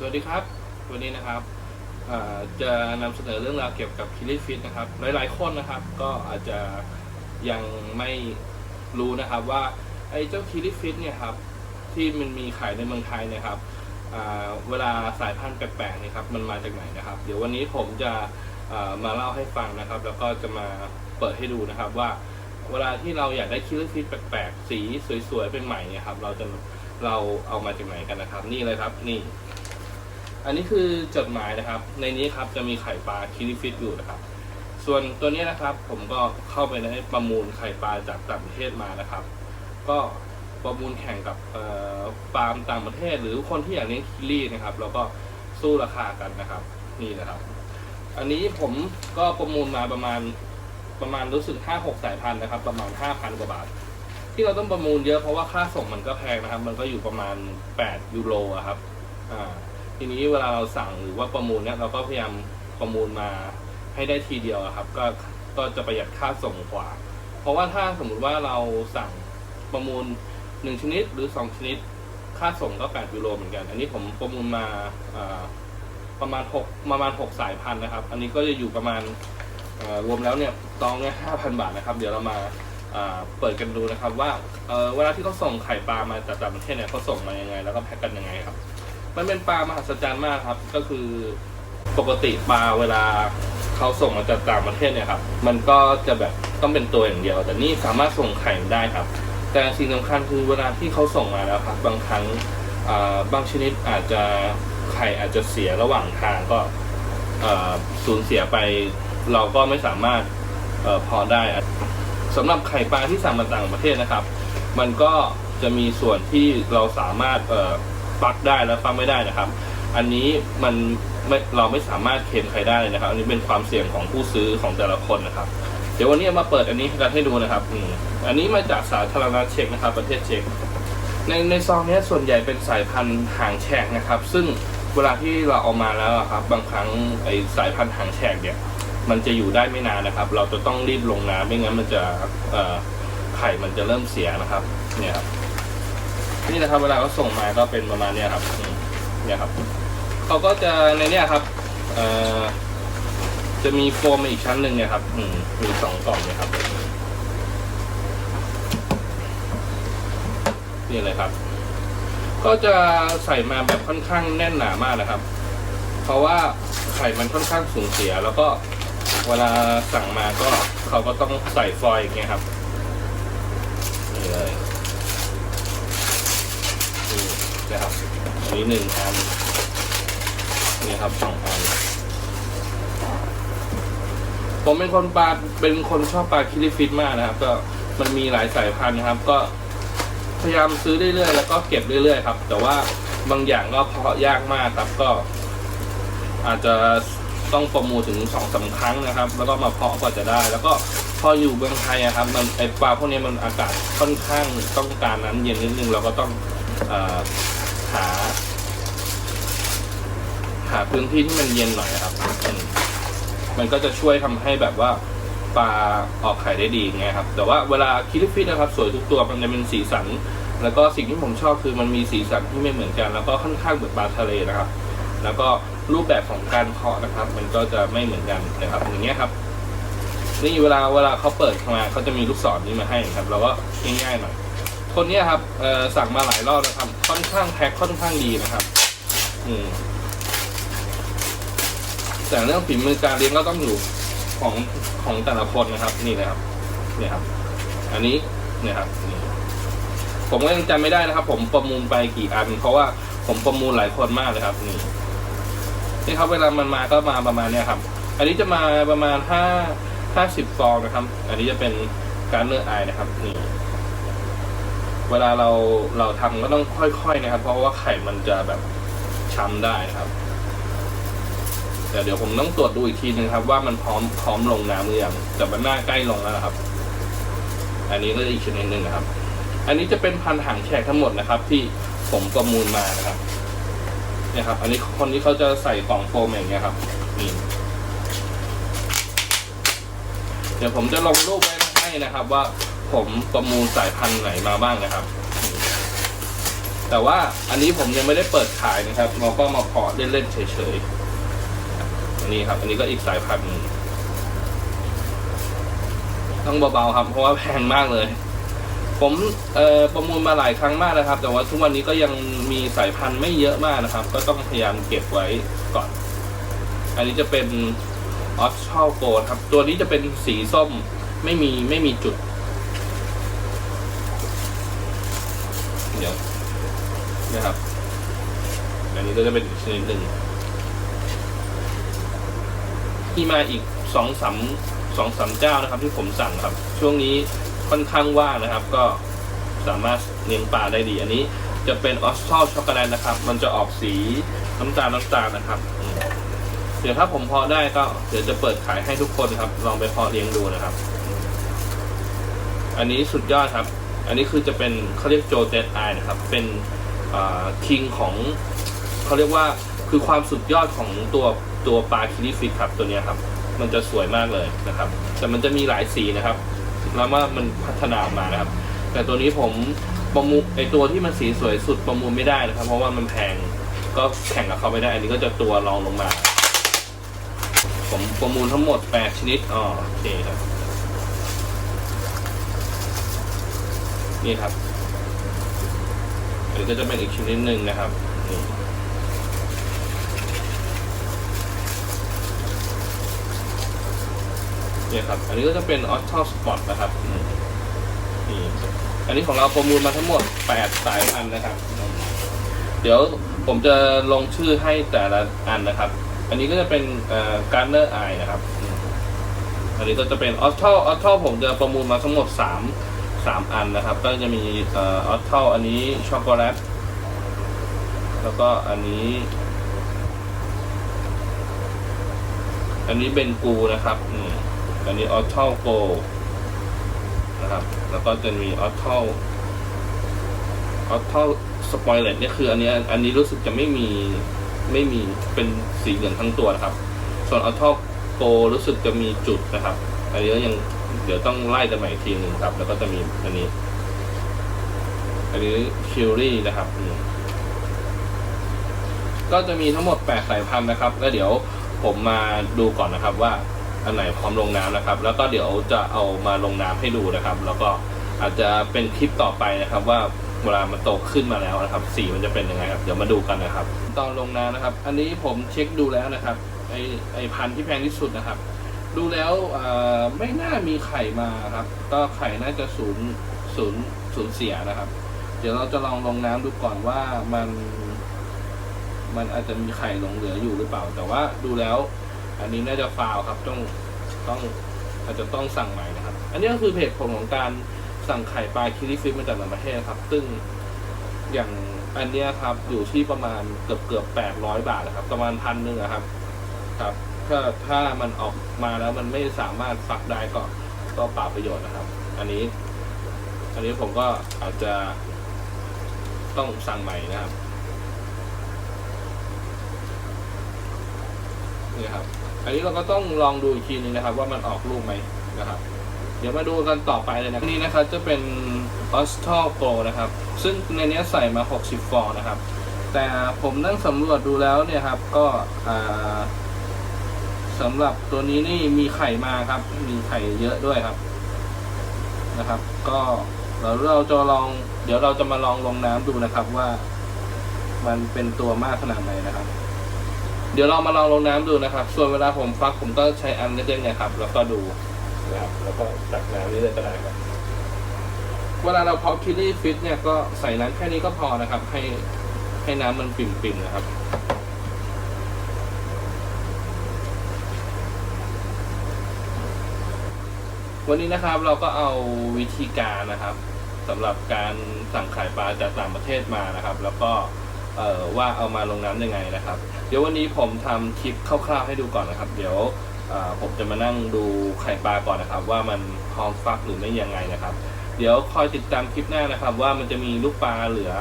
สวัสดีครับ วันนี้นะครับจะนำเสนอเรื่องราวเกี่ยวกับคิริฟิตนะครับ หลาย ๆ คนนะครับ ก็อาจจะยังไม่รู้นะครับว่าไอ้เจ้าคิริฟิตเนี่ยครับที่มันมีขายในเมืองไทยนะครับเวลาสายพันธุ์แปลกๆนี่ครับมันมาจากไหนนะครับ เดี๋ยววันนี้ผมจะมาเล่าให้ฟังนะครับ แล้วก็จะมาเปิดให้ดูนะครับว่าเวลาที่เราอยากได้คิริฟิตแปลกๆสีสวยๆเป็นใหม่เนี่ยครับเราจะเราเอามาจากไหนกันนะครับ นี่เลยครับนี่ อันนี้คือจดหมายนะครับ ในนี้ครับจะมีไข่ปลาคิริฟิตอยู่นะครับ ส่วนตัวนี้นะครับผมก็เข้าไปในประมูลไข่ปลาจากต่างประเทศมานะครับ ก็ประมูลแข่งกับเอ่อฟาร์มต่างประเทศ หรือคนที่อยากเลี้ยงคิรี่นะครับ แล้วก็สู้ราคากันนะครับ นี่นะครับ อันนี้ผมก็ประมูลมาประมาณประมาณรู้สึกห้าหกสายพันธุ์นะครับ ประมาณห้าพันกว่าบาท ที่เราต้องประมูลเยอะเพราะว่าค่าส่งมันก็แพงนะครับ มันก็อยู่ประมาณแปดยูโรครับ อ่า ทีนี้เวลาเราสั่งหรือว่าประมูลเนี่ยเราก็พยายามประมูลมาให้ได้ทีเดียวอะครับ ก็ก็จะประหยัดค่าส่งกว่า เพราะว่าถ้าสมมุติว่าเราสั่งประมูลหนึ่งชนิดหรือสองชนิด ค่าส่งก็แปดยูโรเหมือนกัน อันนี้ผมประมูลมาประมาณหกประมาณหกสายพันธุ์นะครับ อันนี้ก็จะอยู่ประมาณรวมแล้วเนี่ยตองเนี่ยห้าพันบาทนะครับ เดี๋ยวเรามาเปิดกันดูนะครับว่าเวลาที่เขาส่งไข่ปลามาจากต่างประเทศเนี่ยเขาส่งมายังไง แล้วก็แพ็คกันยังไงครับ มันเป็นปลามหัศจรรย์มากครับ ก็คือปกติปลาเวลาเขาส่งมาจากต่างประเทศเนี่ยครับ มันก็จะแบบต้องเป็นตัวอย่างเดียว แต่นี่สามารถส่งไข่ได้ครับ แต่สิ่งสำคัญคือเวลาที่เขาส่งมาแล้วครับ บางครั้งบางชนิดอาจจะไข่อาจจะเสียระหว่างทางก็สูญเสียไปเราก็ไม่สามารถออพอได้สำหรับไข่ปลาที่สั่งมาต่างประเทศนะครับ มันก็จะมีส่วนที่เราสามารถ เอ่อฟักได้และฟักไม่ได้นะครับ อันนี้มันไม่เราไม่สามารถเค็มใครได้เลยนะครับ อันนี้เป็นความเสี่ยงของผู้ซื้อของแต่ละคนนะครับ เดี๋ยววันนี้มาเปิดอันนี้กันให้ดูนะครับอืมอันนี้มาจากสาธารณรัฐเช็กนะครับ ประเทศเช็กในในซองนี้ส่วนใหญ่เป็นสายพันธุ์หางแฉกนะครับ ซึ่งเวลาที่เราเอามาแล้วอะครับ บางครั้งไอสายพันธุ์หางแฉกเนี่ยมันจะอยู่ได้ไม่นานนะครับ เราจะต้องรีบลงน้ำไม่งั้นมันจะไข่มันจะเริ่มเสียนะครับ เนี่ยครับ นี่นะครับเวลาเขาส่งมาก็เป็นประมาณเนี้ยครับเนี่ยครับเขาก็จะในเนี้ยครับเอ่อจะมีโฟมมาอีกชั้นหนึ่งเนี่ยครับอืมมีสองกล่องเนี่ยครับ นี่เลยครับ ก็จะใส่มาแบบค่อนข้างแน่นหนามากนะครับ เพราะว่าไข่มันค่อนข้างสูญเสีย แล้วก็เวลาสั่งมาก็เขาก็ต้องใส่ฟอยล์อย่างเงี้ยครับ นี่เลย นี่นะครับอันนี้หนึ่งอันนี่ครับสองอันผมเป็นคนปลาเป็นคนชอบปลาคิริฟิตมากนะครับ ก็มันมีหลายสายพันธุ์นะครับ ก็พยายามซื้อเรื่อยๆแล้วก็เก็บเรื่อยๆครับ แต่ว่าบางอย่างก็เพาะยากมากครับก็ อาจจะต้องประมูลถึงสองสาครั้งนะครับ แล้วก็มาเพาะกว่าจะได้ แล้วก็พออยู่เมืองไทยอะครับ มันไอปลาพวกนี้มันอากาศค่อนข้างต้องการน้ำเย็นนิดนึงเราก็ต้องอ หา หาพื้นที่ที่มันเย็นหน่อยครับ มันก็จะช่วยทำให้แบบว่าปลาออกไข่ได้ดีไงครับ แต่ว่าเวลาคิริฟิตนะครับ สวยทุกตัวมันจะเป็นสีสัน แล้วก็สิ่งที่ผมชอบคือมันมีสีสันที่ไม่เหมือนกัน แล้วก็ค่อนข้างเหมือนปลาทะเลนะครับ แล้วก็รูปแบบของการเพาะนะครับ มันก็จะไม่เหมือนกันนะครับ อย่างเงี้ยครับนี่เวลาเวลาเขาเปิดมาเขาจะมีลูกศรนี้มาให้ครับ เราก็ง่ายๆหน่อย คนนี้ครับสั่งมาหลายรอบนะครับค่อนข้างแพ็คค่อนข้างดีนะครับ อืมแต่เรื่องฝีมือการเลี้ยงก็ต้องอยู่ของของแต่ละคนนะครับ นี่เลยครับ เนี่ยครับ อันนี้เนี่ยครับนี่ผมก็ยังจำไม่ได้นะครับ ผมประมูลไปกี่อัน เพราะว่าผมประมูลหลายคนมากเลยครับ นี่นี่ครับเวลามันมาก็มาประมาณเนี้ยครับ อันนี้จะมาประมาณห้าห้าสิบฟองนะครับ อันนี้จะเป็นการเลือกไอนะครับ นี่ เวลาเราเราทำก็ต้องค่อยๆนะครับ เพราะว่าไข่มันจะแบบช้ำได้ครับแต่เดี๋ยวผมต้องตรวจดูอีกทีนึงครับ ว่ามันพร้อมพร้อมลงน้ำหรือยังแต่มันน่าใกล้ลงแล้วนะครับ อันนี้ก็อีกชนิดหนึ่งนะครับ อันนี้จะเป็นพันหางแฉกทั้งหมดนะครับ ที่ผมประมูลมานะครับเนี่ยครับ อันนี้คนนี้เขาจะใส่กล่องโฟมอย่างเงี้ยครับนี่เดี๋ยวผมจะลงรูปไว้ให้นะครับ ว่า ผมประมูลสายพันธุ์ไหนมาบ้างนะครับ แต่ว่าอันนี้ผมยังไม่ได้เปิดขายนะครับเราก็มาเพาะเล่นๆเฉยๆอันนี้ครับ อันนี้ก็อีกสายพันธุ์หนึ่งต้องเบาๆครับ เพราะว่าแพงมากเลย ผมเอ่อประมูลมาหลายครั้งมากนะครับ แต่ว่าทุกวันนี้ก็ยังมีสายพันธุ์ไม่เยอะมากนะครับ ก็ต้องพยายามเก็บไว้ก่อน อันนี้จะเป็นออสช l โกครับ ตัวนี้จะเป็นสีส้มไม่มีไม่มีจุด เดี๋ยวนะครับ อันนี้ก็จะเป็นอีกชนิดหนึ่งที่มาอีกสองสามสองสามเจ้านะครับ ที่ผมสั่งครับ ช่วงนี้ค่อนข้างว่างนะครับ ก็สามารถเลี้ยงปลาได้ดี อันนี้จะเป็นออส a l ช็อกโกแลตนะครับ มันจะออกสีน้ำตาลน้ำตาลนะครับเดี๋ยวถ้าผมพาะได้ก็เดี๋ยวจะเปิดขายให้ทุกคนครับ ลองไปพาะเลี้ยงดูนะครับ อันนี้สุดยอดครับ อันนี้คือจะเป็นเขาเรียกโจเจตไอนะครับ เป็นคิงของเขาเรียกว่าคือความสุดยอดของตัวตัวปลาคิริฟิตครับตัวนี้ครับ มันจะสวยมากเลยนะครับ แต่มันจะมีหลายสีนะครับ แล้วว่ามันพัฒนาออกมานะครับ แต่ตัวนี้ผมประมูลไอตัวที่มันสีสวยสุดประมูลไม่ได้นะครับ เพราะว่ามันแพงก็แข่งกับเขาไม่ได้ อันนี้ก็จะตัวรองลงมา ผมประมูลทั้งหมด 8 ชนิดอ๋อโอเคครับ นี่ครับอันนี้ก็จะเป็นอีกชนิดหนึ่งนะครับนี่นี่ครับ อันนี้ก็จะเป็นออ t โ s สปอตนะครับนี่อันนี้ของเราประมูลมาทั้งหมด 8 สายพันธุ์นะครับ เดี๋ยวผมจะลงชื่อให้แต่ละอันนะครับ อันนี้ก็จะเป็นการเนอร์ไอนะครับ อันนี้ก็จะเป็นออ t โ s ออ t โ s ผมจะประมูลมาทั้งหมด 3 สามอันนะครับ ก็จะมีออทเทลอันนี้ช็อกโกแลตแล้วก็อันนี้ อันนี้เบนกูนะครับอืมอันนี้ออทเทลโกนะครับ แล้วก็จะมีออทเทลออทเทลสปอยเลตเนี่ยคืออันนี้อันนี้รู้สึกจะไม่มีไม่มีเป็นสีเหลืองทั้งตัวนะครับ ส่วนออทเทลโกรู้สึกจะมีจุดนะครับ อันนี้ก็ยัง เดี๋ยวต้องไล่กันใหม่อีกทีหนึ่งครับ แล้วก็จะมีอันนี้ อันนี้คิวรี่นะครับก็จะมีทั้งหมด8สายพันธุ์นะครับ แล้วเดี๋ยวผมมาดูก่อนนะครับ ว่าอันไหนพร้อมลงน้ำนะครับ แล้วก็เดี๋ยวจะเอามาลงน้ำให้ดูนะครับ แล้วก็อาจจะเป็นคลิปต่อไปนะครับ ว่าเวลามันโตขึ้นมาแล้วนะครับ สีมันจะเป็นยังไงครับ เดี๋ยวมาดูกันนะครับ ตอนลงน้ำนะครับ อันนี้ผมเช็คดูแล้วนะครับ ไอไอพันธุ์ที่แพงที่สุดนะครับ ดูแล้วไม่น่ามีไข่มาครับ ก็ไข่น่าจะศูนย์ศูนย์ศูนย์เสียนะครับ เดี๋ยวเราจะลองลงน้ำดูก่อนว่ามัน มันอาจจะมีไข่หลงเหลืออยู่หรือเปล่า แต่ว่าดูแล้ว อันนี้น่าจะฟาวครับ ต้องต้องอาจจะต้องสั่งใหม่นะครับ อันนี้ก็คือเหตุผลของการสั่งไข่ปลาคิริฟิตมาจากต่างประเทศครับ ซึ่งอย่างอันเนี้ยครับอยู่ที่ประมาณเกือบเกือบแปดร้อยบาทนะครับ ประมาณพันหนึ่งอะครับ ครับ ถ้าถ้ามันออกมาแล้วมันไม่สามารถฟักได้ก็ก็เปล่าประโยชน์นะครับ อันนี้ อันนี้ผมก็อาจจะต้องสั่งใหม่นะครับนี่ครับ อันนี้เราก็ต้องลองดูอีกทีนึงนะครับ ว่ามันออกลูกไหมนะครับเดี๋ยวมาดูกันต่อไปเลยนะนี่นะครับจะเป็น o s t a l Pro นะครับ ซึ่งในนี้ใส่มา 60 ฟองนะครับ แต่ผมนั่งสำรวจดูแล้วเนี่ยครับ ก็อ่า สำหรับตัวนี้นี่มีไข่มาครับ มีไข่เยอะด้วยครับนะครับ ก็เราเราจะลอง เดี๋ยวเราจะมาลองลงน้ำดูนะครับว่า มันเป็นตัวมากขนาดไหนนะครับ เดี๋ยวเรามาลองลงน้ำดูนะครับ ส่วนเวลาผมฟักผมก็ใช้อันเล็กๆเนี่ยครับ แล้วก็ดูนะครับแล้วก็ตักน้ำนี่เลยก็ได้ครับเวลาเราเพาะคิลลี่ฟิตเนี่ยก็ใส่น้ำแค่นี้ก็พอนะครับ ให้ให้น้ำมันปิ่มๆนะครับ วันนี้นะครับเราก็เอาวิธีการนะครับสำหรับการสั่งขายปลาจากต่างประเทศมานะครับ แล้วก็เออว่าเอามาลงน้ำยังไงนะครับ เดี๋ยววันนี้ผมทำคลิปคร่าวๆให้ดูก่อนนะครับ เดี๋ยวผมจะมานั่งดูไข่ปลาก่อนนะครับ ว่ามันพร้อมฟักหรือไม่ยังไงนะครับ เดี๋ยวคอยติดตามคลิปหน้านะครับ ว่ามันจะมีลูกปลาเหลือ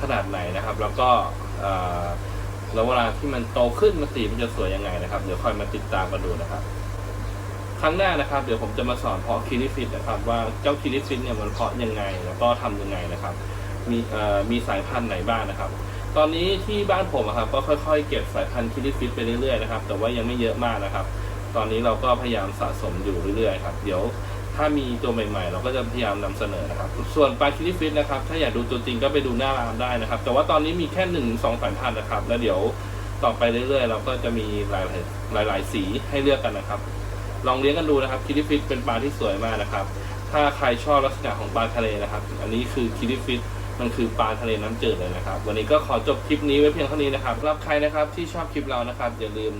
ขนาดไหนนะครับ แล้วก็แล้วเวลาที่มันโตขึ้นมันสีมันจะสวยยังไงนะครับ เดี๋ยวคอยมาติดตามกันดูนะครับ รั้งหน้านะครับ เดี๋ยวผมจะมาสอนเพาะคิริฟิตนะครับ ว่าเจ้าคิริฟิตเนี่ยมันเพาะยังไง แล้วก็ทำยังไงนะครับ มีเอ่อมีสายพันธุ์ไหนบ้างนะครับ ตอนนี้ที่บ้านผมอะครับก็ค่อยๆ เก็บสายพันธุ์คิริฟิตไปเรื่อยๆนะครับ แต่ว่ายังไม่เยอะมากนะครับ ตอนนี้เราก็พยายามสะสมอยู่เรื่อยๆครับ เดี๋ยวถ้ามีตัวใหม่ๆ เราก็จะพยายามนำเสนอนะครับ ส่วนปลาคิริฟิตนะครับ ถ้าอยากดูตัวจริงก็ไปดูหน้าร้านได้นะครับ แต่ว่าตอนนี้มีแค่หนึ่งสองสายพันธุ์นะครับ แล้วเดี๋ยวต่อไปเรื่อยๆ เราก็จะมีหลายๆหลายสีให้เลือกกันนะครับ ลองเลี้ยงกันดูนะครับคิริฟิตเป็นปลาที่สวยมากนะครับ ถ้าใครชอบลักษณะของปลาทะเลนะครับ อันนี้คือคิริฟิตมันคือปลาทะเลน้ำจืดเลยนะครับ วันนี้ก็ขอจบคลิปนี้ไว้เพียงเท่านี้นะครับรับใครนะครับที่ชอบคลิปเรานะครับ อย่าลืม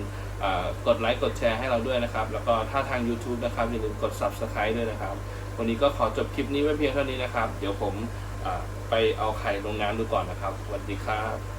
กดไลค์กดแชร์ให้เราด้วยนะครับ แล้วก็ถ้าทาง YouTube นะครับอย่าลืมกด Subscribe ด้วยนะครับ วันนี้ก็ขอจบคลิปนี้ไว้เพียงเท่านี้นะครับ เดี๋ยวผมไปเอาไข่ลงน้ำดูก่อนนะครับสวัสดีครับ